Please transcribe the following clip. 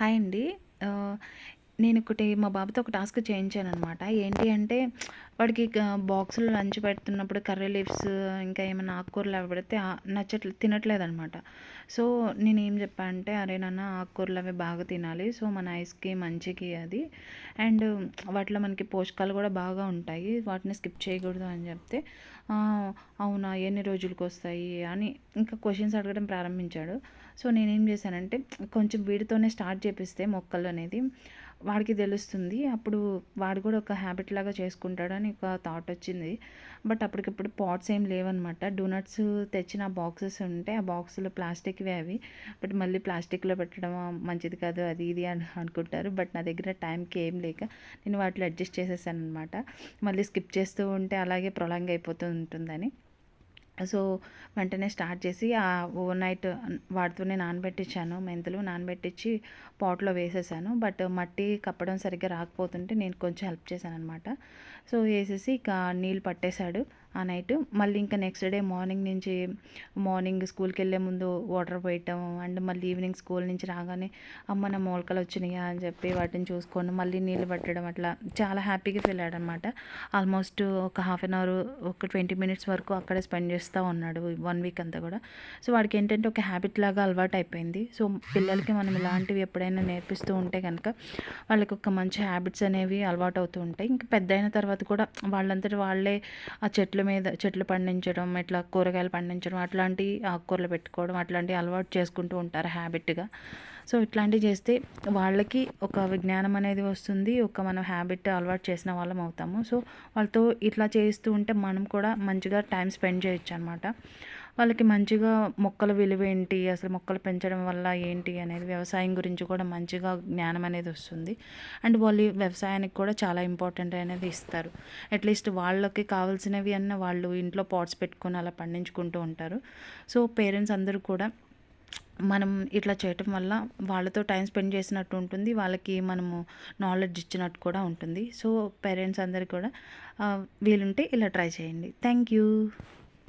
Hi అండి. నేను ఒకటి మా బాబుతో ఒక టాస్క్ చేయించాననమాట. ఏంటి అంటే వాడికి బాక్సులు బాక్స్‌లో లంచ్ పెడుతున్నప్పుడు కర్రీ లీవ్స్ ఇంకా ఏమైనా ఆకుకూరలు అవి పెడితే నచ్చట్లే తినట్లేదు అనమాట సో, నేను ఏం అంటే, "అరే నాన్న ఆకుకూరలు అవి బాగా తినాలి. సో, మన ఐస్‌కి మంచికి అది. అండ్ వాటిలో మనకి పోషకాలు కూడా బాగా ఉంటాయి. వాటిని స్కిప్ చేయకూడదు" అని చెప్తే, అవునా? ఎన్ని రోజులకు వస్తాయి అని ఇంకా క్వశ్చన్స్ అడగడం ప్రారంభించాడు. సో, నేనేం చేశానంటే కొంచెం వీడితోనే స్టార్ట్ చేపిస్తే మొక్కలు అనేది వాడికి తెలుస్తుంది. అప్పుడు వాడు కూడా ఒక హ్యాబిట్ లాగా చేసుకుంటాడని ఒక థాట్ వచ్చింది. బట్ అప్పటికప్పుడు పాట్స్ ఏం లేవనమాట. డోనట్స్ తెచ్చిన బాక్సెస్ ఉంటే ఆ బాక్స్‌లో ప్లాస్టిక్‌వే అవి. బట్ మళ్ళీ ప్లాస్టిక్‌లో పెట్టడం మంచిది కాదు అది ఇది అని అనుకుంటారు. బట్ నా దగ్గర టైంకి ఏం లేక నేను వాటిలో అడ్జస్ట్ చేసేసాననమాట. మళ్ళీ స్కిప్ చేస్తూ ఉంటే అలాగే ప్రొలాంగ్ అయిపోతూ ఉంటుందని. సో, వెంటనే స్టార్ట్ చేసి ఆ ఓవర్ నైట్ వాటితోనే నానబెట్టించాను మెంతులు. నానబెట్టించి పాట్‌లో వేసేసాను. బట్ మట్టి కప్పడం సరిగ్గా రాకపోతుంటే నేను కొంచెం హెల్ప్ చేశాను అనమాట సో, వేసేసి ఇక నీళ్ళు పట్టేసాడు ఆ నైట్ మళ్ళీ ఇంకా నెక్స్ట్ డే మార్నింగ్ నుంచి మార్నింగ్ స్కూల్కి వెళ్ళే ముందు వాటర్ పోయటం అండ్ మళ్ళీ ఈవినింగ్ స్కూల్ నుంచి రాగానే అమ్మ నా మొలకలు వచ్చినాయా అని చెప్పి వాటిని చూసుకొని మళ్ళీ నీళ్ళు పట్టడం అట్లా చాలా హ్యాపీగా ఫీల్ అయ్యాడనమాట. ఆల్మోస్ట్ ఒక హాఫ్ అన్ అవర్ ఒక 20 మినిట్స్ వరకు అక్కడే స్పెండ్ చేస్తూ ఉన్నాడు వన్ వీక్ అంతా కూడా. సో, వాడికి ఏంటంటే ఒక హ్యాబిట్ లాగా అలవాటు అయిపోయింది సో, పిల్లలకి మనం ఇలాంటివి ఎప్పుడైనా నేర్పిస్తూ ఉంటే కనుక వాళ్ళకి ఒక మంచి హ్యాబిట్స్ అనేవి అలవాటు అవుతూ ఉంటాయి. ఇంకా పెద్దయిన తర్వాత కూడా వాళ్ళంతటి వాళ్ళే ఆ చెట్లు మీద చెట్లు పండించడం, ఇట్లా కూరగాయలు పండించడం అట్లాంటి ఆకుకూరలు పెట్టుకోవడం అట్లాంటివి అలవాటు చేసుకుంటూ ఉంటారు హ్యాబిట్‌గా. సో, ఇట్లాంటివి చేస్తే వాళ్ళకి ఒక విజ్ఞానం అనేది వస్తుంది. ఒక మనం హ్యాబిట్ అలవాటు చేసిన వాళ్ళం అవుతాము. సో, వాళ్ళతో ఇట్లా చేస్తూ ఉంటే మనం కూడా మంచిగా టైం స్పెండ్ చేయొచ్చనమాట. వాళ్ళకి మంచిగా మొక్కల విలువ ఏంటి అసలు మొక్కలు పెంచడం వల్ల ఏంటి అనేది వ్యవసాయం గురించి కూడా మంచిగా జ్ఞానం అనేది వస్తుంది. అండ్ వాళ్ళు వ్యవసాయానికి కూడా చాలా ఇంపార్టెంట్ అనేది ఇస్తారు. అట్‌లీస్ట్ వాళ్ళకి కావాల్సినవి అన్న వాళ్ళు ఇంట్లో పాట్స్ పెట్టుకొని అలా పండించుకుంటూ ఉంటారు. సో, పేరెంట్స్ అందరూ కూడా మనం ఇట్లా చేయటం వల్ల వాళ్ళతో టైం స్పెండ్ చేసినట్టు ఉంటుంది. వాళ్ళకి మనము నాలెడ్జ్ ఇచ్చినట్టు కూడా ఉంటుంది. సో, పేరెంట్స్ అందరు కూడా వీలుంటే ఇలా ట్రై చేయండి. Thank you.